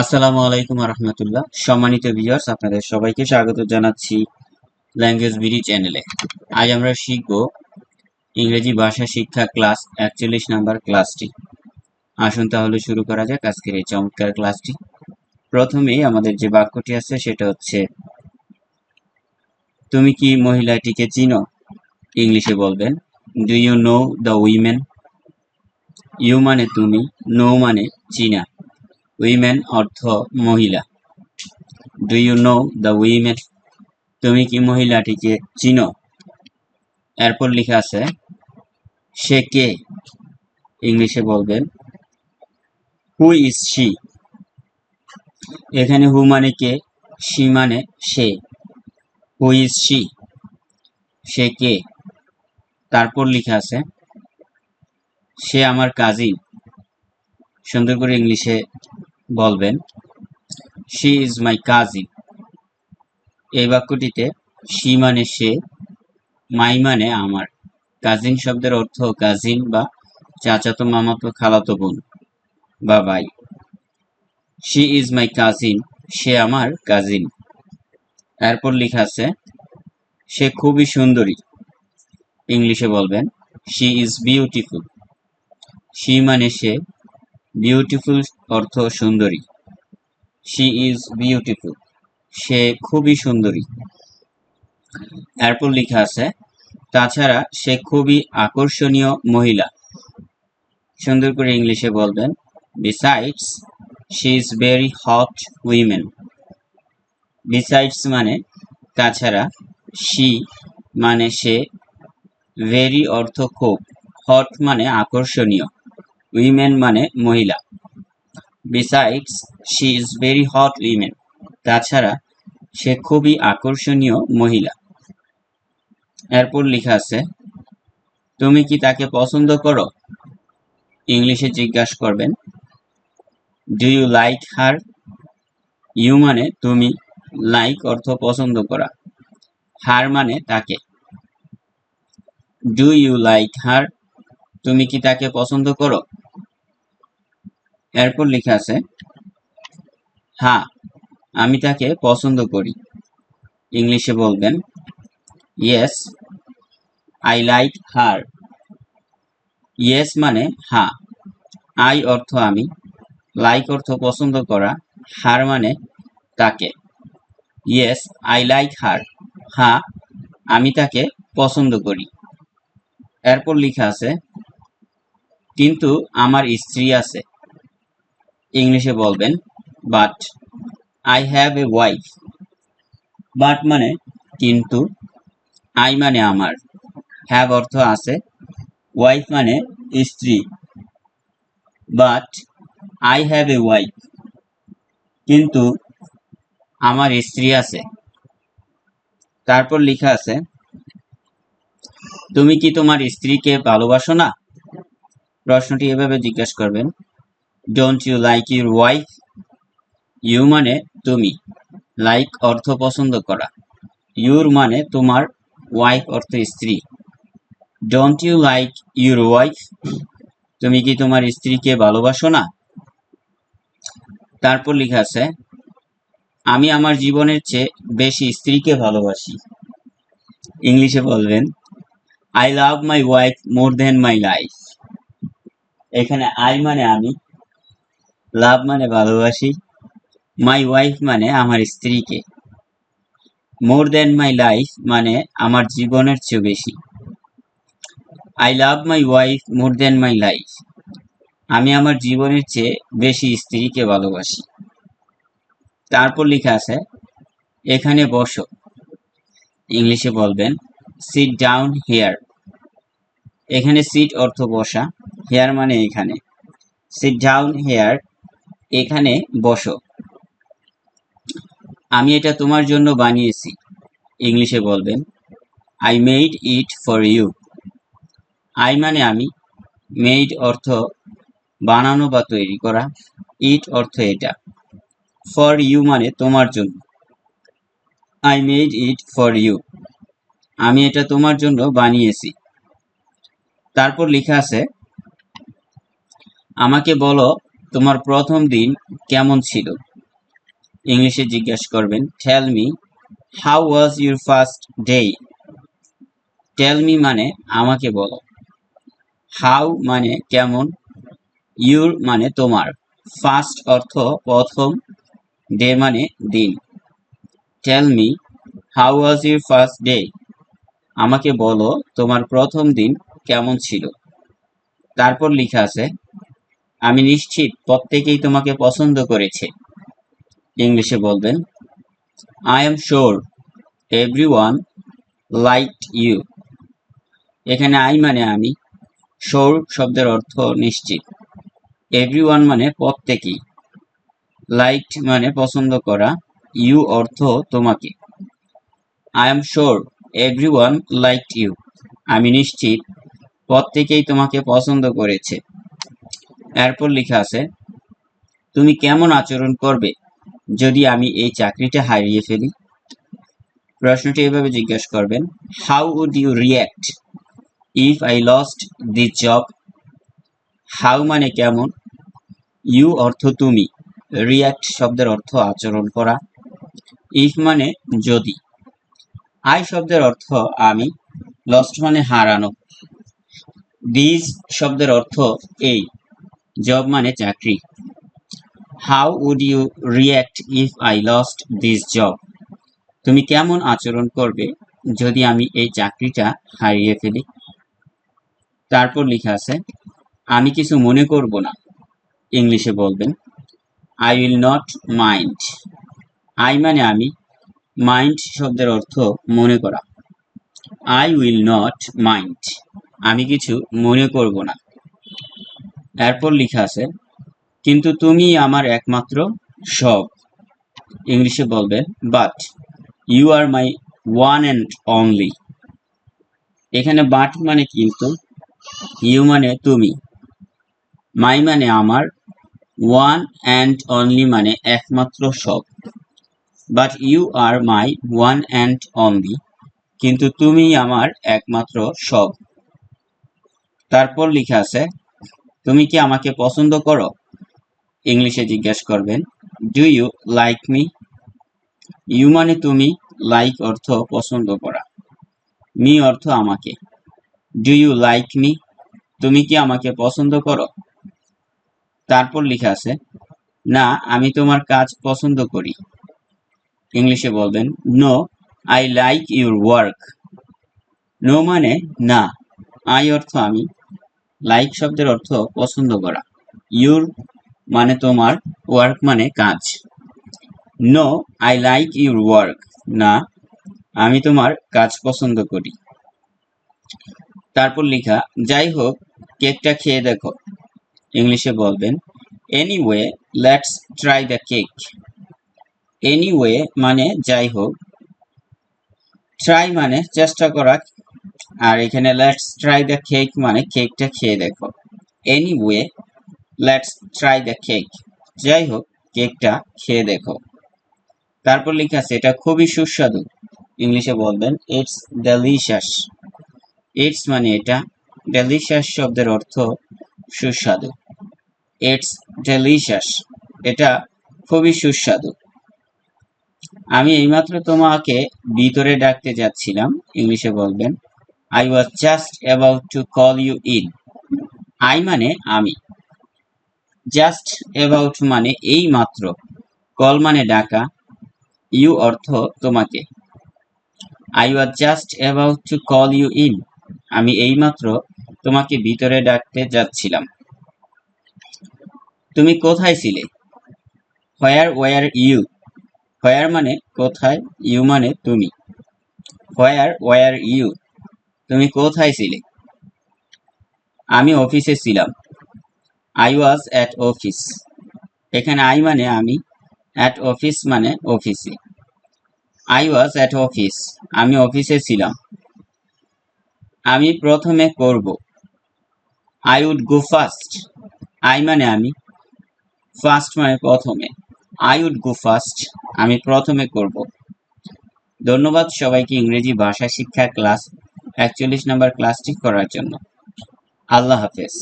আসসালামু আলাইকুম রহমতুল্লাহ সম্মানিত ভিউয়ার্স আপনাদের সবাইকে স্বাগত জানাচ্ছি ল্যাঙ্গুয়েজ বিডি চ্যানেলে আজ আমরা শিখব ইংরেজি ভাষা শিক্ষা ক্লাস একচল্লিশ নাম্বার ক্লাসটি আসুন তাহলে শুরু করা যাক আজকের এই চমৎকার ক্লাসটি প্রথমেই আমাদের যে বাক্যটি আছে, সেটা হচ্ছে, তুমি কি মহিলাটিকে চিনো? ইংলিশে বলবেন do you know the women you মানে তুমি নো মানে চিনা। উইমেন অর্থ মহিলা। Do you know the women তুমি কি মহিলাটিকে চিনো? এরপর লেখা আছে, সে কে? ইংলিশে বলবেন হু ইজ শি এখানে হু মানে কে শি মানে সে। হু ইজ শি সে কে? তারপর লেখা আছে, সে আমার কাজিন সুন্দর করে ইংলিশে বলবেন শি ইজ মাই কাজিন এই বাক্যটিতে শি মানে সে মাই মানে আমার। কাজিন শব্দের অর্থ কাজিন বা চাচাতো, মামাতো, খালাতো বোন বা ভাই শি ইজ মাই কাজিন সে আমার কাজিন এরপর লেখা আছে, সে খুবই সুন্দরী ইংলিশে বলবেন শি ইজ বিউটিফুল শি মানে সে বিউটিফুল অর্থ সুন্দরী। শি ইজ বিউটিফুল সে খুবই সুন্দরী। এরপর লেখা আছে, তাছাড়া সে খুবই আকর্ষণীয় মহিলা। সুন্দর করে ইংলিশে বলবেন besides she is very hot women besides মানে তাছাড়া শি মানে সে ভেরি অর্থ খুব। হট মানে আকর্ষণীয়। উইমেন মানে মহিলা। Besides she is very hot women তাছাড়া, সে খুবই আকর্ষণীয় মহিলা। এরপর লেখা আছে, তুমি কি তাকে পছন্দ করো? ইংলিশে জিজ্ঞাসা করবেন do you like her you মানে তুমি লাইক অর্থ পছন্দ করা। হার মানে তাকে। ডু ইউ লাইক হার তুমি কি তাকে পছন্দ করো? এরপর লেখা আছে হ্যাঁ আমি তাকে পছন্দ করি। ইংলিশে বলবেন yes I like her yes মানে হ্যাঁ আই অর্থ আমি লাইক অর্থ পছন্দ করা হার মানে তাকে। ইয়েস আই লাইক হার হ্যাঁ আমি তাকে পছন্দ করি। এরপর লেখা আছে, কিন্তু আমার স্ত্রী আছে। ইংলিশে বলবেন, but I have a wife. But মানে কিন্তু। আই মানে আমার। হ্যাভ অর্থ আছে, ওয়াইফ মানে স্ত্রী। But I have a wife. কিন্তু আমার স্ত্রী আছে। তারপর লেখা আছে, তুমি কি তোমার স্ত্রীকে ভালোবাসো না? প্রশ্নটি এভাবে জিজ্ঞাসা করবেন don't you like your wife you মানে তুমি। লাইক অর্থ পছন্দ করা। ইউর মানে তোমার ওয়াইফ অর্থ স্ত্রী। Don't you like your wife তুমি কি তোমার স্ত্রীকে ভালোবাসো না? তারপর লেখা আছে, আমি আমার জীবনের চেয়ে বেশি স্ত্রীকে ভালোবাসি। ইংলিশে বলবেন I love my wife more than my life এখানে আই মানে আমি লাভ মানে ভালোবাসি। মাই ওয়াইফ মানে আমার স্ত্রীকে। মোর দেন মাই লাইফ মানে আমার জীবনের চেয়ে বেশি। I love my wife more than my life আমি আমার জীবনের চেয়ে বেশি স্ত্রীকে ভালোবাসি। তারপর লেখা আছে, এখানে বসো। ইংলিশে বলবেন সিট ডাউন হেয়ার এখানে সিট অর্থ বসা হেয়ার মানে এখানে। সিট ডাউন হেয়ার এখানে বসো। আমি এটা তোমার জন্য বানিয়েছি। ইংলিশে বলবেন I made it for you I মানে আমি। মেড অর্থ বানানো বা তৈরি করা। ইট অর্থ এটা। ফর ইউ মানে তোমার জন্য। I made it for you আমি এটা তোমার জন্য বানিয়েছি। তারপর লেখা আছে, আমাকে বলো তোমার প্রথম দিন কেমন ছিল? ইংলিশে জিজ্ঞাসা করবেন tell me how was your first day tell me মানে আমাকে বলো। হাউ মানে কেমন? ইউর মানে তোমার। ফার্স্ট অর্থ প্রথম ডে মানে দিন। Tell me how was your first day আমাকে বলো তোমার প্রথম দিন কেমন ছিল? তারপর লেখা আছে আমি নিশ্চিত প্রত্যেকেই তোমাকে পছন্দ করেছে। ইংলিশে বলবেন I am sure everyone like you এখানে আই মানে আমি। শোর শব্দের অর্থ নিশ্চিত। এভরি ওয়ান মানে প্রত্যেকেই। লাইকড মানে পছন্দ করা। ইউ অর্থ তোমাকে। I am sure everyone liked you আমি নিশ্চিত প্রত্যেকেই তোমাকে পছন্দ করেছে। এরপর লেখা আছে, তুমি কেমন আচরণ করবে যদি আমি এই চাকরিটা হারিয়ে ফেলি? প্রশ্নটি এভাবে জিজ্ঞাসা করবেন how would you react if I lost this job how মানে কেমন? ইউ অর্থ তুমি। রিয়্যাক্ট শব্দের অর্থ আচরণ করা। ইফ মানে যদি। আই শব্দের অর্থ আমি লস্ট মানে হারানো। দিস শব্দের অর্থ এই। জব মানে চাকরি। How would you react if I lost this job তুমি কেমন আচরণ করবে যদি আমি এই চাকরিটা হারিয়ে ফেলি? তারপর লেখা আছে, আমি কিছু মনে করব না। ইংলিশে বলবেন I will not mind I মানে আমি মাইন্ড শব্দের অর্থ মনে করা। আই উইল নট মাইন্ড আমি কিছু মনে করব না। এরপর লেখা আছে, কিন্তু তুমি আমার একমাত্র সব। ইংলিশে বলবেন but you are my one and only এখানে বাট মানে কিন্তু ইউ মানে তুমি। মাই মানে আমার ওয়ান অ্যান্ড অনলি মানে একমাত্র সব। But you are my one and only কিন্তু তুমি আমার একমাত্র সব। তারপর লেখা আছে তুমি কি আমাকে পছন্দ করো? ইংলিশে জিজ্ঞাসা করবেন do you like me you মানে তুমি লাইক অর্থ পছন্দ করা। মি অর্থ আমাকে। ডু ইউ লাইক মি তুমি কি আমাকে পছন্দ করো? তারপর লেখা আছে, না, আমি তোমার কাজ পছন্দ করি। ইংলিশে বলবেন no I like your work no মানে না আই অর্থ আমি। লাইক শব্দের অর্থ পছন্দ করা। ইউর মানে তোমার, ওয়ার্ক মানে কাজ। No, I like your work. না, আমি তোমার কাজ পছন্দ করি। তারপর লেখা, যাই হোক, কেকটা খেয়ে দেখো। ইংলিশে বলবেন anyway let's try the cake anyway মানে যাই হোক। ট্রাই মানে চেষ্টা করা আর এখানে লেটস ট্রাই দ্য কেক মানে কেকটা খেয়ে দেখো। Anyway let's try the cake যাই হোক কেকটা খেয়ে দেখো। তারপর লেখা আছে, এটা খুবই সুস্বাদু। ইংলিশে বলবেন ইটস ডেলিশিয়াস ইটস মানে এটা ডেলিশিয়াস শব্দের অর্থ সুস্বাদু। ইটস ডেলিশিয়াস এটা খুবই সুস্বাদু। আমি এইমাত্র তোমাকে ভিতরে ডাকতে যাচ্ছিলাম, ইংলিশে বলবেন I was just about to call you in I মানে আমি। জাস্ট অ্যাবাউট মানে এই মাত্র। কল মানে ডাকা। ইউ অর্থ তোমাকে। I was just about to call you in আমি এইমাত্র তোমাকে ভিতরে ডাকতে যাচ্ছিলাম। তুমি কোথায় ছিলে? হোয়ার ওয়ার ইউ হোয়ার মানে কোথায়? ইউ মানে তুমি। হোয়ার ওয়ার ইউ তুমি কোথায় ছিলে? আমি অফিসে ছিলাম। আই ওয়াজ অ্যাট অফিস এখানে আই মানে আমি অ্যাট অফিস মানে অফিসে আই ওয়াজ অ্যাট অফিস আমি অফিসে ছিলাম। আমি প্রথমে করব। I would go first I মানে আমি ফার্স্ট মানে প্রথমে। আই উড গো ফার্স্ট আমি প্রথমে করব। ধন্যবাদ সবাইকে ইংরেজি ভাষা শিক্ষা ক্লাস একচল্লিশ নম্বর ক্লাসটি করার জন্য। আল্লাহ হাফেজ।